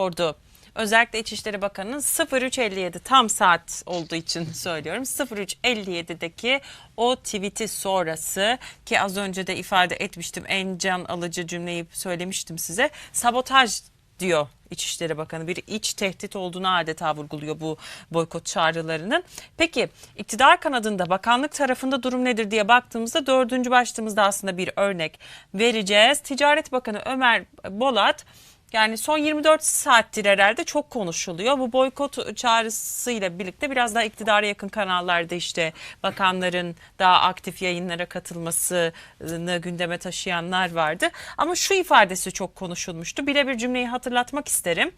sordu. Özellikle İçişleri Bakanı'nın 0357 tam saat olduğu için söylüyorum. 0357'deki o tweet'i sonrası ki az önce de ifade etmiştim en can alıcı cümleyi söylemiştim size. Sabotaj diyor İçişleri Bakanı bir iç tehdit olduğunu adeta vurguluyor bu boykot çağrılarının. Peki iktidar kanadında bakanlık tarafında durum nedir diye baktığımızda dördüncü başlığımızda aslında bir örnek vereceğiz. Ticaret Bakanı Ömer Bolat yani son 24 saattir herhalde çok konuşuluyor. Bu boykot çağrısıyla birlikte biraz daha iktidara yakın kanallarda işte bakanların daha aktif yayınlara katılmasını gündeme taşıyanlar vardı. Ama şu ifadesi çok konuşulmuştu. Birebir cümleyi hatırlatmak isterim.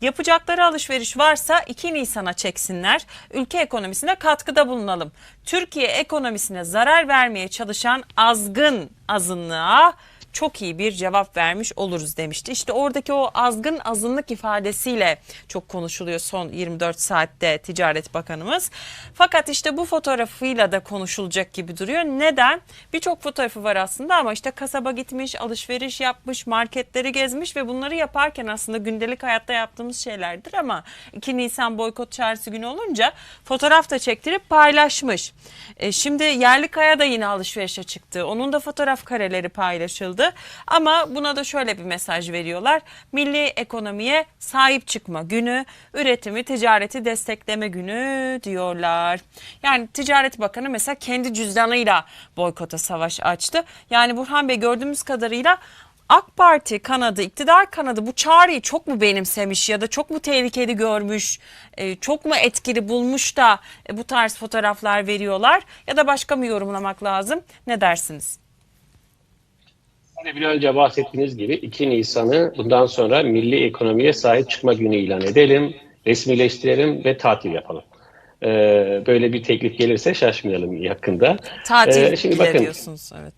Yapacakları alışveriş varsa 2 Nisan'a çeksinler. Ülke ekonomisine katkıda bulunalım. Türkiye ekonomisine zarar vermeye çalışan azgın azınlığa çok iyi bir cevap vermiş oluruz demişti. İşte oradaki o azgın azınlık ifadesiyle çok konuşuluyor son 24 saatte Ticaret Bakanımız. Fakat işte bu fotoğrafıyla da konuşulacak gibi duruyor. Neden? Birçok fotoğrafı var aslında ama işte kasaba gitmiş, alışveriş yapmış, marketleri gezmiş ve bunları yaparken aslında gündelik hayatta yaptığımız şeylerdir ama 2 Nisan boykot çağrısı günü olunca fotoğraf da çektirip paylaşmış. E, şimdi Yerli Kaya da yine alışverişe çıktı. Onun da fotoğraf kareleri paylaşıldı. Ama buna da şöyle bir mesaj veriyorlar. Milli ekonomiye sahip çıkma günü, üretimi, ticareti destekleme günü diyorlar. Yani Ticaret Bakanı mesela kendi cüzdanıyla boykota savaş açtı. Yani Burhan Bey gördüğümüz kadarıyla AK Parti kanadı, iktidar kanadı bu çağrıyı çok mu benimsemiş ya da çok mu tehlikeli görmüş, e, çok mu etkili bulmuş da e, bu tarz fotoğraflar veriyorlar ya da başka mı yorumlamak lazım? Ne dersiniz? Hani bir önce bahsettiğiniz gibi 2 Nisan'ı bundan sonra milli ekonomiye sahip çıkma günü ilan edelim, resmileştirelim ve tatil yapalım. Ee, böyle bir teklif gelirse şaşmayalım yakında. Tatil Ee, şimdi bakın diyorsunuz evet.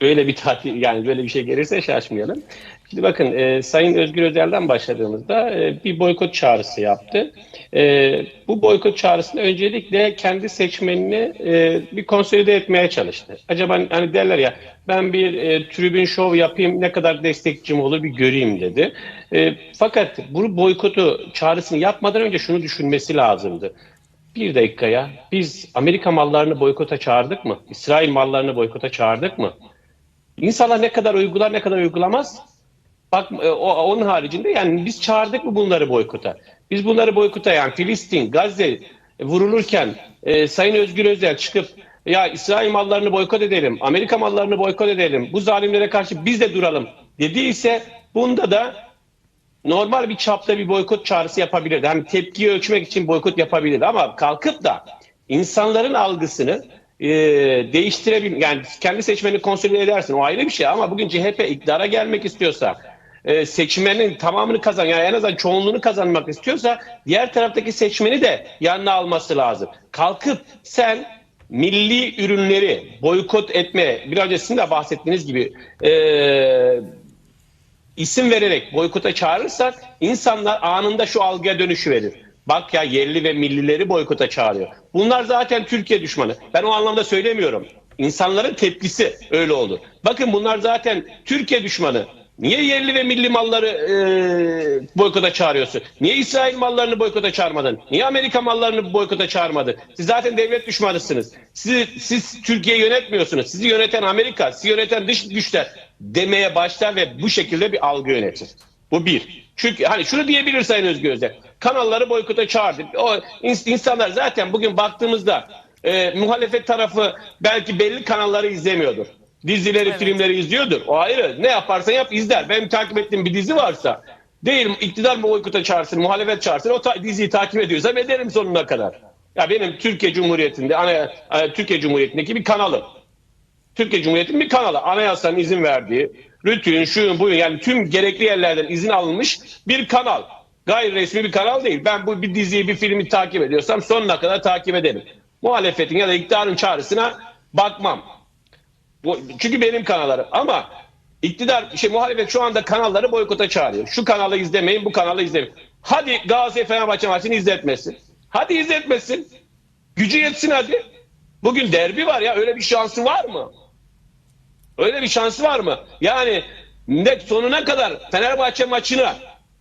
böyle bir tatil yani böyle bir şey gelirse şaşmayalım. Şimdi bakın e, Sayın Özgür Özel'den başladığımızda e, bir boykot çağrısı yaptı. E, bu boykot çağrısında öncelikle kendi seçmenini e, bir konsolide etmeye çalıştı. Acaba hani derler ya ben bir e, tribün şov yapayım ne kadar destekçim olur bir göreyim dedi. E, fakat bu boykotu çağrısını yapmadan önce şunu düşünmesi lazımdı. Bir dakikaya biz Amerika mallarını boykota çağırdık mı? İsrail mallarını boykota çağırdık mı? İnsanlar ne kadar uygular ne kadar uygulamaz? Bak e, o, onun haricinde yani biz çağırdık mı bunları boykota? Biz bunları boykota yani Filistin, Gazze vurulurken e, Sayın Özgür Özel çıkıp ya İsrail mallarını boykot edelim, Amerika mallarını boykot edelim, bu zalimlere karşı biz de duralım dediyse bunda da normal bir çapta bir boykot çağrısı yapabilirdi. Hani tepkiyi ölçmek için boykot yapabilirdi ama kalkıp da insanların algısını e, değiştirebil yani kendi seçmenini konsolide edersin o ayrı bir şey ama bugün CHP iktidara gelmek istiyorsa e, seçmenin tamamını kazan yani en azından çoğunluğunu kazanmak istiyorsa diğer taraftaki seçmeni de yanına alması lazım. Kalkıp sen milli ürünleri boykot etme bir önce sizin de bahsettiğiniz gibi e, isim vererek boykota çağırırsak insanlar anında şu algıya dönüşü verir. Bak ya yerli ve millileri boykota çağırıyor. Bunlar zaten Türkiye düşmanı. Ben o anlamda söylemiyorum. İnsanların tepkisi öyle oldu. Bakın bunlar zaten Türkiye düşmanı. Niye yerli ve milli malları e, boykota çağırıyorsun? Niye İsrail mallarını boykota çağırmadın? Niye Amerika mallarını boykota çağırmadın? Siz zaten devlet düşmanısınız. Siz, siz Türkiye yönetmiyorsunuz. Sizi yöneten Amerika, sizi yöneten dış güçler demeye başlar ve bu şekilde bir algı yönetir. Bu bir. Çünkü hani şunu diyebilir Sayın Özgür Özel. Kanalları boykota çağırdı. O ins- insanlar zaten bugün baktığımızda e, muhalefet tarafı belki belli kanalları izlemiyordur. Dizileri, Evet. filmleri izliyordur. O ayrı. Ne yaparsan yap izler. Benim takip ettiğim bir dizi varsa değil iktidar mı boykota çağırsın, muhalefet çağırsın o ta- diziyi takip ediyorsam ederim sonuna kadar. Ya benim Türkiye Cumhuriyeti'nde, ana, e, Türkiye Cumhuriyeti'ndeki bir kanalım. Türkiye Cumhuriyeti'nin bir kanalı. Anayasanın izin verdiği, rütün, şuyun, buyun yani tüm gerekli yerlerden izin alınmış bir kanal. Gayri resmi bir kanal değil. Ben bu bir diziyi, bir filmi takip ediyorsam sonuna kadar takip ederim. Muhalefetin ya da iktidarın çağrısına bakmam. Bu, çünkü benim kanallarım. Ama iktidar, şey, muhalefet şu anda kanalları boykota çağırıyor. Şu kanalı izlemeyin, bu kanalı izlemeyin. Hadi Galatasaray Fenerbahçe maçını izletmesin. Hadi izletmesin. Gücü yetsin hadi. Bugün derbi var ya öyle bir şansı var mı? Öyle bir şansı var mı? Yani net sonuna kadar Fenerbahçe maçına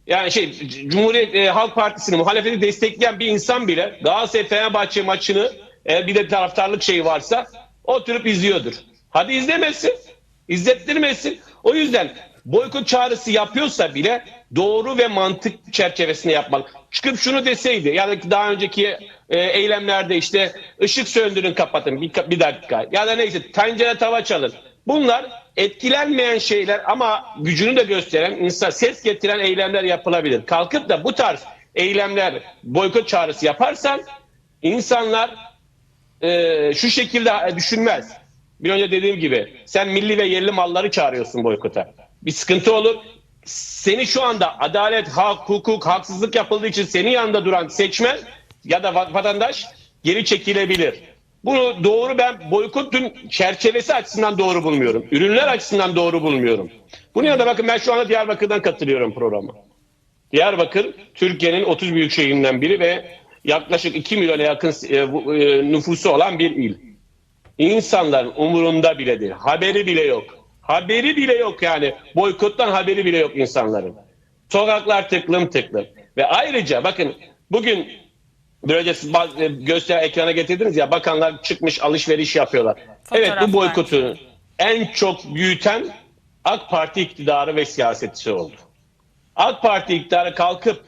yani şey Cumhuriyet e, Halk Partisi'ni muhalefeti destekleyen bir insan bile Galatasaray Fenerbahçe maçını eğer bir de taraftarlık şeyi varsa oturup izliyordur. Hadi izlemesin. izlettirmesin. O yüzden boykot çağrısı yapıyorsa bile doğru ve mantık çerçevesinde yapmalı. Çıkıp şunu deseydi yani daha önceki e, eylemlerde işte ışık söndürün kapatın bir, bir dakika ya da neyse tencere tava çalın. Bunlar etkilenmeyen şeyler ama gücünü de gösteren, insan ses getiren eylemler yapılabilir. Kalkıp da bu tarz eylemler, boykot çağrısı yaparsan insanlar e, şu şekilde düşünmez. Bir önce dediğim gibi sen milli ve yerli malları çağırıyorsun boykota. Bir sıkıntı olur. Seni şu anda adalet, hak, hukuk, haksızlık yapıldığı için senin yanında duran seçmen ya da va- vatandaş geri çekilebilir. Bunu doğru ben boykotun çerçevesi açısından doğru bulmuyorum. Ürünler açısından doğru bulmuyorum. Bunun yanında bakın ben şu anda Diyarbakır'dan katılıyorum programa. Diyarbakır Türkiye'nin 30 büyük şehrinden biri ve yaklaşık 2 milyona yakın e, e, nüfusu olan bir il. İnsanların umurunda bile değil. Haberi bile yok. Haberi bile yok yani. Boykottan haberi bile yok insanların. Sokaklar tıklım tıklım. Ve ayrıca bakın bugün bir önce göster ekrana getirdiniz ya bakanlar çıkmış alışveriş yapıyorlar. evet Fotoğraflar. bu boykotu en çok büyüten AK Parti iktidarı ve siyasetçisi oldu. AK Parti iktidarı kalkıp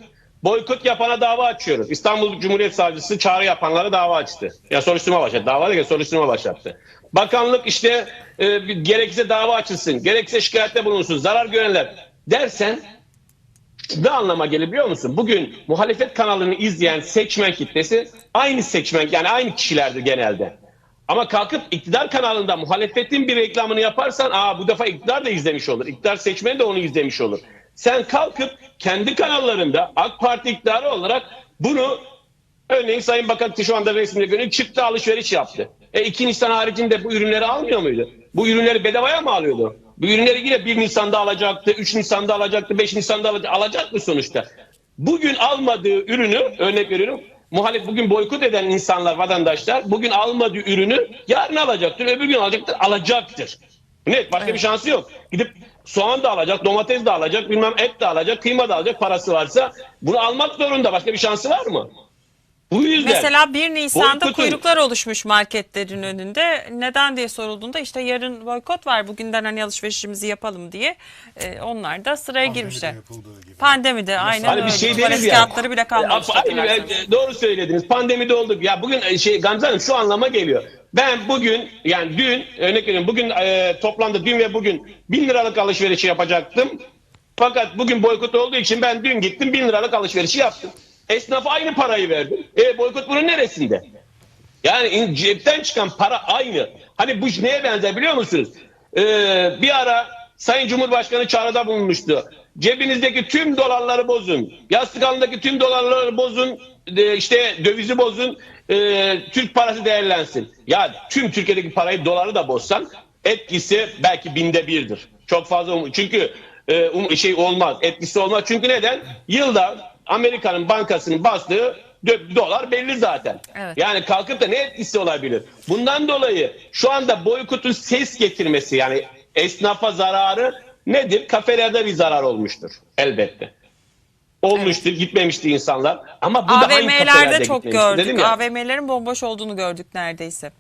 boykot yapana dava açıyoruz. İstanbul Cumhuriyet Savcısı çağrı yapanlara dava açtı. Ya soruşturma başlattı. Dava değil soruşturma başlattı. Bakanlık işte e, gerekirse dava açılsın, gerekirse şikayette bulunsun, zarar görenler dersen ne anlama gelir biliyor musun? Bugün muhalefet kanalını izleyen seçmen kitlesi aynı seçmen yani aynı kişilerdir genelde. Ama kalkıp iktidar kanalında muhalefetin bir reklamını yaparsan aa bu defa iktidar da izlemiş olur. İktidar seçmeni de onu izlemiş olur. Sen kalkıp kendi kanallarında AK Parti iktidarı olarak bunu örneğin Sayın Bakan şu anda resmine göre çıktı alışveriş yaptı. E 2 Nisan haricinde bu ürünleri almıyor muydu? Bu ürünleri bedavaya mı alıyordu? Bu ürünleri yine 1 Nisan'da alacaktı, 3 Nisan'da alacaktı, 5 Nisan'da alacaktı. Alacak mı sonuçta? Bugün almadığı ürünü, örnek veriyorum, muhalif bugün boykot eden insanlar, vatandaşlar bugün almadığı ürünü yarın alacaktır, öbür gün alacaktır, alacaktır. Net başka bir şansı yok. Gidip soğan da alacak, domates de alacak, bilmem et de alacak, kıyma da alacak parası varsa bunu almak zorunda. Başka bir şansı var mı? Bu yüzden Mesela 1 Nisan'da boykotun- kuyruklar oluşmuş marketlerin önünde. Neden diye sorulduğunda işte yarın boykot var bugünden hani alışverişimizi yapalım diye. Ee, onlar da sıraya girmişler. yapıldığı gibi. Pandemide aynen Hani öyle. bir şey Tuvalet deriz ya. kağıtları bile aynen, hatırlarsanız. e, doğru söylediniz. Pandemide olduk. Ya bugün e, şey Gamze Hanım şu anlama geliyor. Ben bugün yani dün örnek veriyorum bugün e, toplamda dün ve bugün bin liralık alışverişi yapacaktım. Fakat bugün boykot olduğu için ben dün gittim bin liralık alışverişi yaptım. Esnafa aynı parayı verdim. E boykot bunun neresinde? Yani cepten çıkan para aynı. Hani bu neye benzer biliyor musunuz? Ee, bir ara Sayın Cumhurbaşkanı çağrıda bulunmuştu. Cebinizdeki tüm dolarları bozun. Yastık altındaki tüm dolarları bozun. e, işte dövizi bozun. E, Türk parası değerlensin. Ya tüm Türkiye'deki parayı doları da bozsan etkisi belki binde birdir. Çok fazla um- çünkü e, um- şey olmaz. Etkisi olmaz. Çünkü neden? Yılda Amerika'nın bankasının bastığı dolar belli zaten. Evet. Yani kalkıp da ne etkisi olabilir? Bundan dolayı şu anda boykotun ses getirmesi yani esnafa zararı nedir? Kafelerde bir zarar olmuştur elbette. Olmuştur, gitmemişti insanlar. Ama bu AVM'lerde çok gördük. AVM'lerin bomboş olduğunu gördük neredeyse.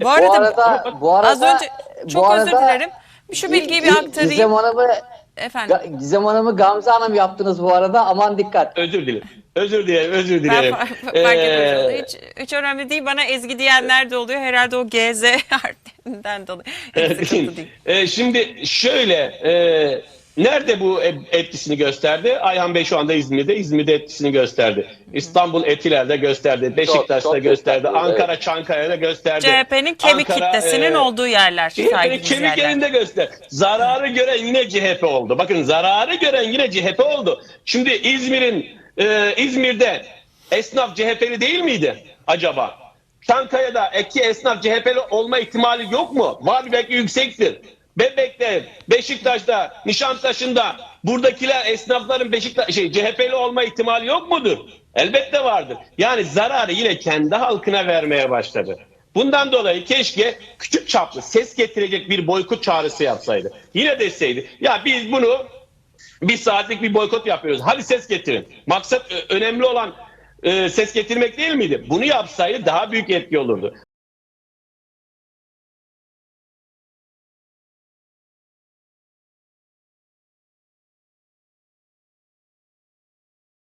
Bu Bu arada, arada, bu arada, az önce çok bu özür arada- dilerim. Şu bilgiyi bir Gizem aktarayım. Hanım'ı, Efendim. Gizem Hanım'ı Gamze Hanım yaptınız bu arada. Aman dikkat. Özür dilerim. Özür dilerim, özür Ben dilerim. fark, fark Ee. Hiç, hiç önemli değil. Bana Ezgi diyenler de oluyor. Herhalde o GZ harfinden dolayı. Hiç değil. E, şimdi şöyle e, nerede bu e- etkisini gösterdi? Ayhan Bey şu anda İzmir'de. İzmir'de etkisini gösterdi. İstanbul Etiler'de gösterdi. Beşiktaş'ta çok gösterdi. gösterdi, Ankara Çankaya'da gösterdi. CHP'nin kemik Ankara, kitlesinin e, olduğu yerler. CHP'nin kemik yerinde göster. Zararı gören yine CHP oldu. Bakın zararı gören yine CHP oldu. Şimdi İzmir'in e, İzmir'de esnaf CHP'li değil miydi acaba? Çankaya'da eki esnaf CHP'li olma ihtimali yok mu? Var belki yüksektir. Bebek'te, Beşiktaş'ta, Nişantaşı'nda buradakiler esnafların Beşiktaş şey CHP'li olma ihtimali yok mudur? Elbette vardır. Yani zararı yine kendi halkına vermeye başladı. Bundan dolayı keşke küçük çaplı ses getirecek bir boykot çağrısı yapsaydı. Yine deseydi ya biz bunu Bir saatlik bir boykot yapıyoruz. Hadi ses getirin. Maksat önemli olan e, ses getirmek değil miydi? Bunu yapsaydı daha büyük etki olurdu.